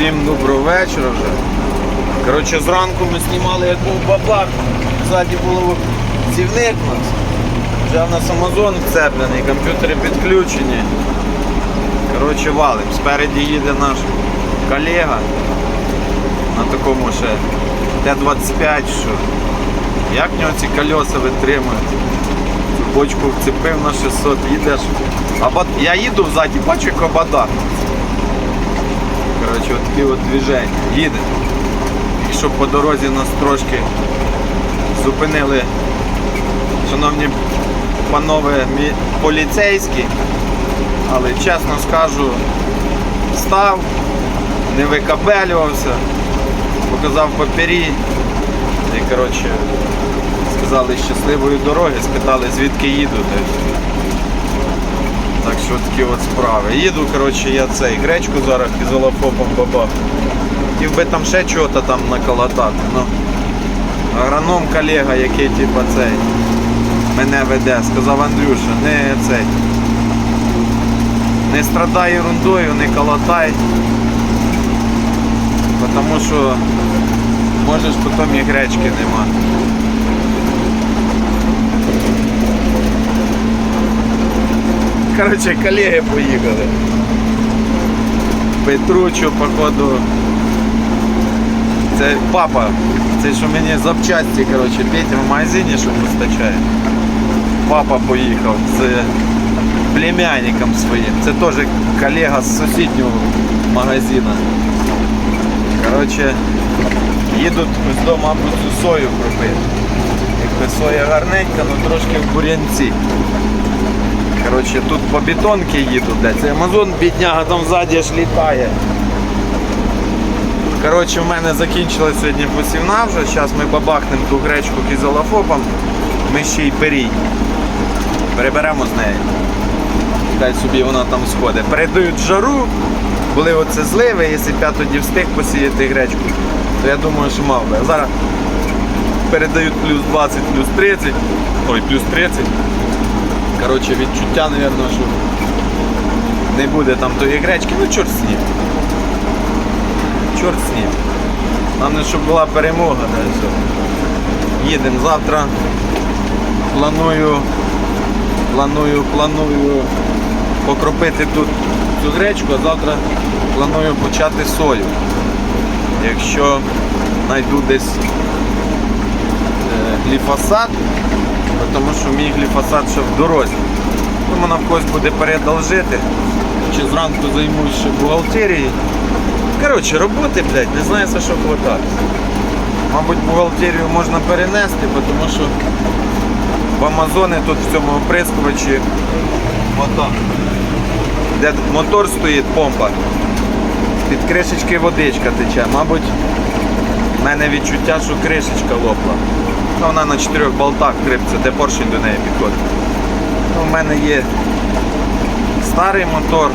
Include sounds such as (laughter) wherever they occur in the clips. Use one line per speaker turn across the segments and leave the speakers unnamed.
Всім доброго вечора вже. Коротше, зранку ми знімали як був бабах. Ззаді було цівник у нас. Вже в нас Амазон вцеплений, комп'ютери підключені. Коротше, валим. Спереді їде наш колега на такому ще Т-25, що як в нього ці кольоса витримують. Цю бочку вцепив на 600, їдеш. Або я їду ззаді, бачу, як ободар. Коротше, от такі от движення. Їде. Щоб по дорозі нас трошки зупинили, шановні панове поліцейські, але чесно скажу, став, не викабелювався, показав папері і коротше сказали щасливої дороги, спитали звідки їду. та й все. Так що такі от справи. Їду, коротше, я цей гречку зараз ізолофопом баба. Хотів би там ще чого-то там наколотати. Ну, агроном колега, який типа цей мене веде, сказав Андрюша, не цей. Не страдай ерундою, не колотай. Тому що можеш потім і гречки нема. Короче, колеги поїхали. Петручу, походу. Це папа. Це що мені запчасті, короче, Петя в магазині, що постачає. Папа поїхав з племянником своїм. Це теж колега з сусіднього магазину. Короче, їдуть ось до, мабуть, сою кропити. Якби соя гарненька, але трошки в бурянці. Коротше, тут по бетонці їду, блядь. Амазон бідняга там ззаді аж літає. Коротше, в мене закінчилась сьогодні посівна вже. Зараз ми бабахнемо ту гречку кізолофопом. Ми ще й перій. Переберемо з неї. Дай собі вона там сходить. Передають жару. Були оце зливи, якщо б я тоді встиг посіяти гречку, то я думаю, що мав би. Зараз передають плюс 20, плюс 30. Ой, плюс 30. Коротше, відчуття, мабуть, що не буде там тої гречки, ну чорт з. Чорт з ним. Щоб була перемога, все. Їдемо завтра. Планую, планую, планую покропити тут цю гречку, а завтра планую почати сою. Якщо знайду десь е, гліфосат, тому що мій гліфосат ще в дорозі. Тому нам когось буде передолжити. Чи зранку займусь ще бухгалтерією. Коротше, роботи, блядь, не знаю що хватати. Мабуть, бухгалтерію можна перенести, тому що в Амазоні тут в цьому оприскувачі вода. Де мотор стоїть, помпа. Під кришечки водичка тече. Мабуть, в мене відчуття, що кришечка лопла. Ну, вона на чотирьох болтах крипиться, де поршень до неї підходить. Ну, У мене є старий мотор,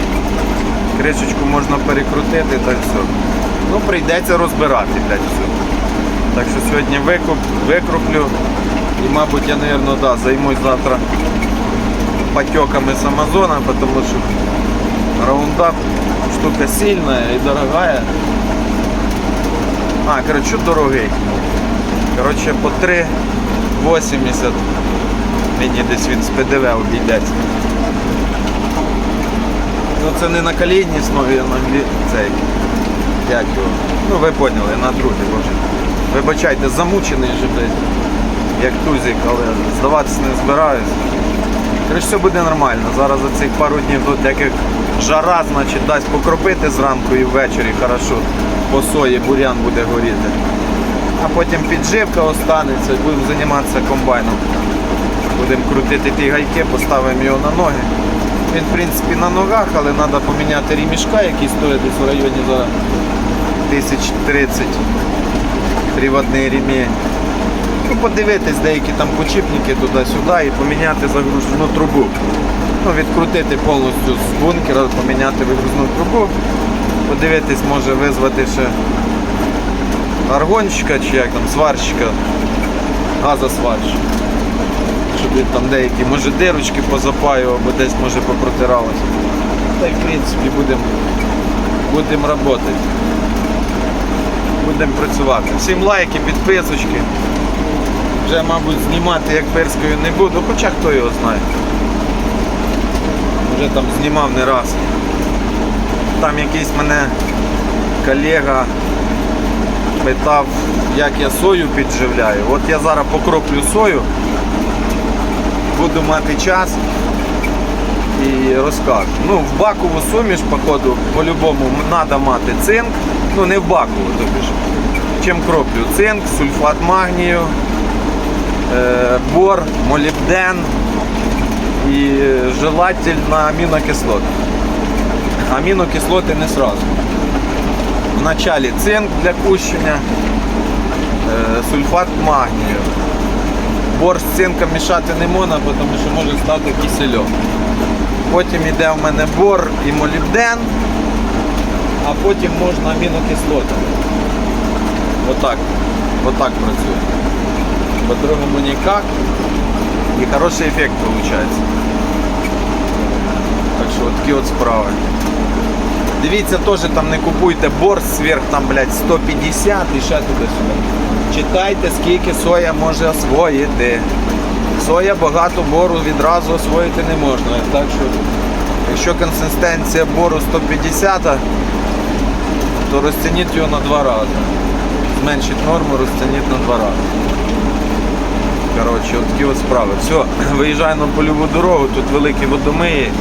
кришечку можна перекрутити та все. Ну, прийдеться розбирати, блядь, все. Так що сьогодні викуп, викруплю і, мабуть, я, мабуть, да, займусь завтра потеками з Амазона, тому що раундап штука сильна і дорогая. А, коротше, дорогий. Коротше, по 3,80 мені десь він з ПДВ обійдеться. Ну це не на колінній основі, а на цей. Як? Ну ви поняли, на другий, боже. Вибачайте, замучений вже, блядь, як тузик, але здаватися не збираюсь. Коротше, все буде нормально. Зараз за цих пару днів тут яких жара, значить, дасть покропити зранку і ввечері хорошо. По сої бурян буде горіти. А потім підживка останеться, будемо займатися комбайном. Будемо крутити ті гайки, поставимо його на ноги. Він, в принципі, на ногах, але треба поміняти рімішка, який стоїть десь в районі зараз 1030 приводний ремінь. Ну, подивитись деякі там почіпники туди-сюди і поміняти загружену трубу. Ну, відкрутити повністю з бункера, поміняти вигрузну трубу. Подивитись, може визвати ще аргонщика чи як там, сварщика, газосварщика. Щоб він там деякі, може дирочки позапаював, або десь може попротиралося. Та й в принципі будемо будем працювати. будемо працювати. Всім лайки, підписочки. Вже, мабуть, знімати як перською не буду, хоча хто його знає. Вже там знімав не раз. Там якийсь мене колега питав, як я сою підживляю. От я зараз покроплю сою, буду мати час і розкажу. Ну, в бакову суміш, походу, по-любому треба мати цинк. Ну, не в бакову, тобі ж. Чим кроплю? Цинк, сульфат магнію, е, бор, молібден і желательно амінокислоти. Амінокислоти не сразу. Вначалі цинк для кущення, е, сульфат магнію. Бор з цинком мішати не можна, тому що може стати кисельом. Потім йде в мене бор і молібден, а потім можна амінокислоти. Отак. Отак працює. По-другому ніяк. І хороший ефект виходить. Так що такі от справи. Дивіться, теж там не купуйте борщ сверх там, блядь, 150 і ще туди-сюди. Читайте, скільки соя може освоїти. Соя багато бору відразу освоїти не можна. Так що, якщо консистенція бору 150, то розцініть його на два рази. Зменшить норму, розцініть на два рази. Коротше, от такі от справи. Все, (clears throat) виїжджаю на польову дорогу, тут великі водомиї.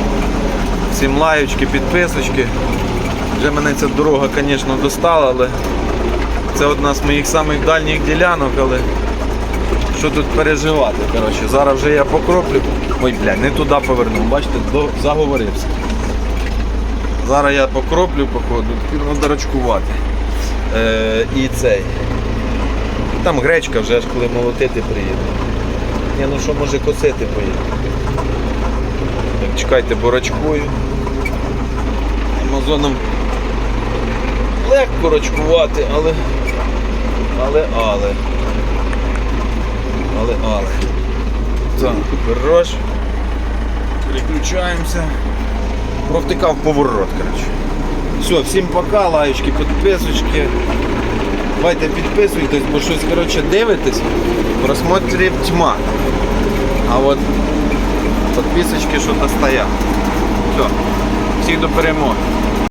Всім лаючки, підписочки. Вже мене ця дорога, звісно, достала, але це одна з моїх самих дальніх ділянок, але що тут переживати. Коротше, зараз вже я покроплю. Ой, бля, не туди повернув, бачите, до... заговорився. Зараз я покроплю, походу, треба рачкувати. Е, і цей. Там гречка вже ж коли молотити приїде. Ні, ну що може косити поїде. Чекайте, борочкую. Амазоном легко рачкувати, але. Але, але. Але, але. Так, хорош. Переключаємося. Провтикав поворот, коротше. Все, всім пока, лаєчки, підписочки. Давайте підписуйтесь, бо щось коротше, дивитесь, просмотрів тьма. А от підписочки що-то стоять. Все, всіх до перемоги.